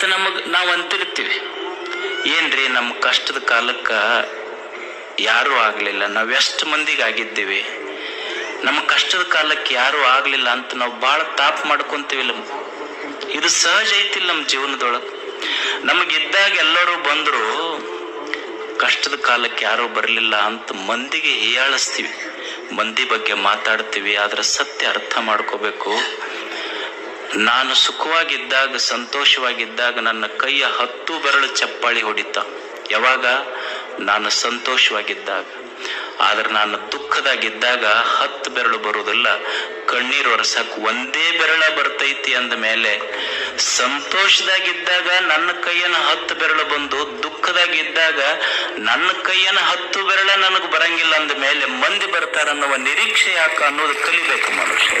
ಮತ್ತು ನಮಗೆ ನಾವು ಅಂತಿರ್ತೀವಿ. ಏನ್ರಿ ನಮ್ಮ ಕಷ್ಟದ ಕಾಲಕ್ಕೆ ಯಾರೂ ಆಗಲಿಲ್ಲ. ನಾವು ಎಷ್ಟು ಮಂದಿಗೆ ಆಗಿದ್ದೀವಿ. ನಮ್ಮ ಕಷ್ಟದ ಕಾಲಕ್ಕೆ ಯಾರೂ ಆಗಲಿಲ್ಲ ಅಂತ ನಾವು ಭಾಳ ತಾಪ್ ಮಾಡ್ಕೊಂತೀವಿಲ್ಲ ಇದು ಸಹಜ ಐತಿಲ್ಲ ನಮ್ಮ ಜೀವನದೊಳಗೆ. ನಮಗಿದ್ದಾಗ ಎಲ್ಲರೂ ಬಂದರು, ಕಷ್ಟದ ಕಾಲಕ್ಕೆ ಯಾರೂ ಬರಲಿಲ್ಲ ಅಂತ ಮಂದಿಗೆ ಹೀಯಾಳಿಸ್ತೀವಿ ಮಂದಿ ಬಗ್ಗೆ ಮಾತಾಡ್ತೀವಿ, ಆದರೆ ಸತ್ಯ ಅರ್ಥ ಮಾಡ್ಕೋಬೇಕು. ನಾನು ಸುಖವಾಗಿದ್ದಾಗ, ಸಂತೋಷವಾಗಿದ್ದಾಗ ನನ್ನ ಕೈಯ ಹತ್ತು ಬೆರಳು ಚಪ್ಪಾಳಿ ಹೊಡಿತ. ಯಾವಾಗ? ನಾನು ಸಂತೋಷವಾಗಿದ್ದಾಗ. ಆದ್ರೆ ನಾನು ದುಃಖದಾಗಿದ್ದಾಗ ಹತ್ತು ಬೆರಳು ಬರುವುದಿಲ್ಲ. ಕಣ್ಣೀರು ಒರೆಸಕ್ ಒಂದೇ ಬೆರಳ ಬರ್ತೈತಿ ಅಂದ ಮೇಲೆ, ಸಂತೋಷದಾಗಿದ್ದಾಗ ನನ್ನ ಕೈಯನ ಹತ್ತು ಬೆರಳು ಬಂದು, ದುಃಖದಾಗಿದ್ದಾಗ ನನ್ನ ಕೈಯನ ಹತ್ತು ಬೆರಳ ನನಗೆ ಬರಂಗಿಲ್ಲ ಅಂದ ಮೇಲೆ ಮಂದಿ ಬರ್ತಾರನ್ನುವ ನಿರೀಕ್ಷೆ ಯಾಕೆ ಅನ್ನೋದು ಕಲಿಬೇಕು ಮನುಷ್ಯ.